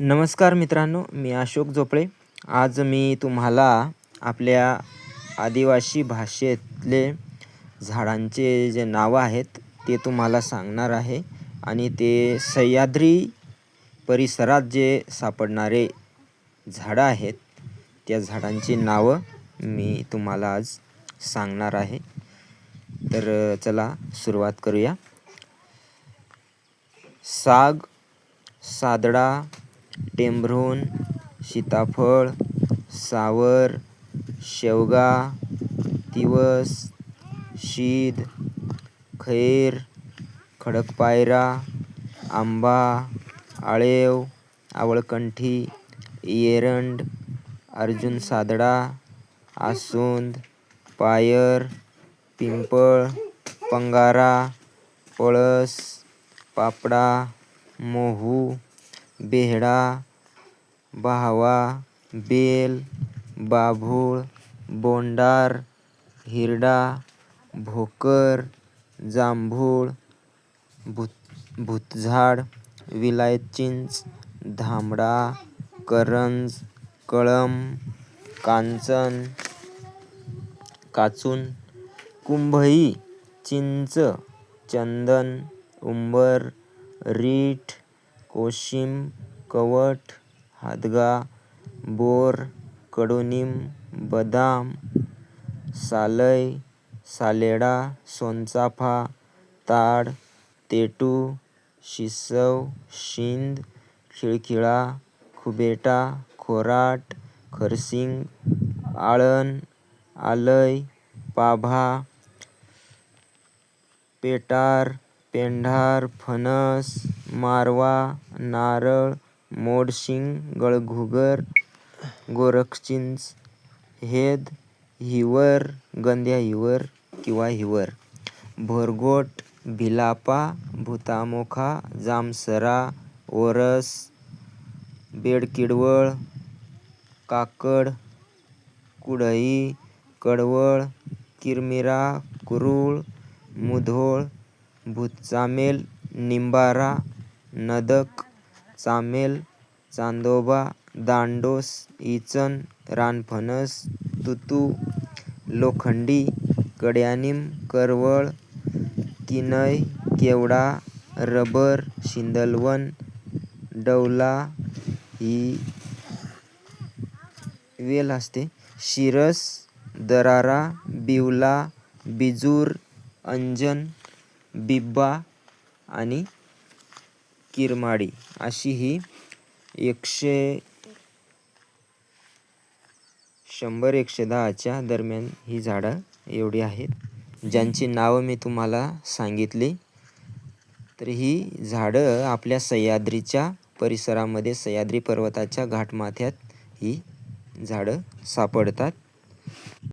नमस्कार मित्रांनो मी अशोक झोपळे आज मी तुम्हाला आपल्या आदिवासी भाषेतले झाडांचे जे नावं आहेत ते तुम्हाला सांगणार आहे आणि ते सह्याद्री परिसरात जे सापडणारे झाडं आहेत त्या झाडांची नावं मी तुम्हाला आज सांगणार आहे. तर चला सुरुवात करूया. साग सादडा टेंभरून सीताफळ सावर शेवगा तिवस शीद खैर खडकपायरा आंबा आळेव आवळकंठी एरंड अर्जुन सादडा आसुंद पायर पिंपळ पंगारा पळस पापडा मोहू बेहडा बहावा बेल बाभूळ बोंडार हिरडा भोकर जांभूळ भूत भूतझाड विलायचिंच धामडा करंज कळम कांचन काचून कुंभई चिंच चंदन उंबर रीठ कोशिम कवठ हादगा बोर कडुनिंब बदाम सालय सालेडा सोनचाफा ताड तेटू शिसव शिंद खिळखिळा खुबेटा खोराट खरसिंग आळण आलय पाभा पेटार पेंढार फणस मारवा नारळ मोडशिंग गळघुगर गोरखचिंच हेद हिवर गंध्या हिवर किंवा हिवर भोरगोट भिलापा भुतामोखा जामसरा ओरस बेडकिडवळ काकड कुढई कडवळ किरमिरा कुरूळ मुधोळ भूतचामेल निंबारा नदक चामेल चांदोबा दांडोस इचन रानफणस तुतू लोखंडी कड्यानीम करवळ किनय केवडा रबर शिंदलवन डवला ही वेल असते. शिरस दरारा बिवला बिजूर अंजन बिब्बा आणि किरमाडी अशी ही एकशे शंभर एकशे दहाच्या दरम्यान ही झाडं एवढी आहेत. ज्यांची नावं मी तुम्हाला सांगितली तर ही झाडं आपल्या सह्याद्रीच्या परिसरामध्ये सह्याद्री पर्वताच्या घाटमाथ्यात ही झाडं सापडतात.